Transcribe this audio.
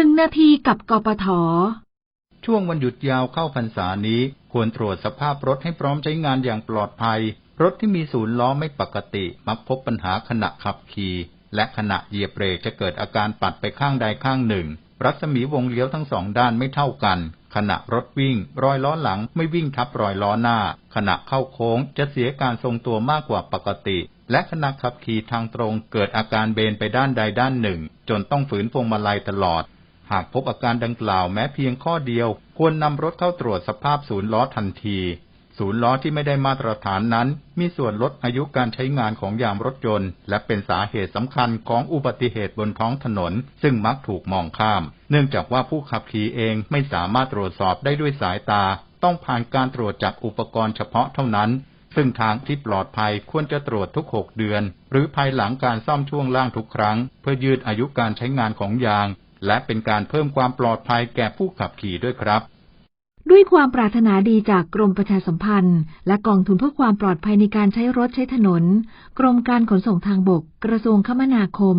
หนึ่งนาทีกับกปท ช่วงวันหยุดยาวเข้าพรรษานี้ ควรตรวจสภาพรถให้พร้อมใช้งานอย่างปลอดภัย รถที่มีศูนย์ล้อไม่ปกติ มักพบปัญหาขณะขับขี่ และขณะเหยียบเบรกจะเกิดอาการปัดไปข้างใดข้างหนึ่ง รัศมีวงเลี้ยวทั้งสองด้านไม่เท่ากัน ขณะรถวิ่ง รอยล้อหลังไม่วิ่งทับรอยล้อหน้า ขณะเข้าโค้งจะเสียการทรงตัวมากกว่าปกติและขณะขับขี่ทางตรงเกิดอาการเบนไปด้านใดด้านหนึ่ ง จนต้องฝืนพวงมาลัยตลอด หากพบอาการดังกล่าวแม้เพียงข้อเดียว ควรนำรถเข้าตรวจสภาพศูนย์ล้อทันที ศูนย์ล้อที่ไม่ได้มาตรฐานนั้น มีส่วนลดอายุการใช้งานของยางรถยนต์ และเป็นสาเหตุสำคัญของอุบัติเหตุบนท้องถนน ซึ่งมักถูกมองข้าม เนื่องจากว่าผู้ขับขี่เองไม่สามารถตรวจสอบได้ด้วยสายตา ต้องผ่านการตรวจจากอุปกรณ์เฉพาะเท่านั้นซึ่งทางที่ปลอดภัยควรจะตรวจทุก 6 เดือน หรือภายหลังการซ่อมช่วงล่างทุกครั้ง เพื่อยืดอายุการใช้งานของยาง และเป็นการเพิ่มความปลอดภัยแก่ผู้ขับขี่ด้วยครับด้วยความปรารถนาดีจากกรมประชาสัมพันธ์ และกองทุนเพื่อความปลอดภัยในการใช้รถใช้ถนน กรมการขนส่งทางบก กระทรวงคมนาคม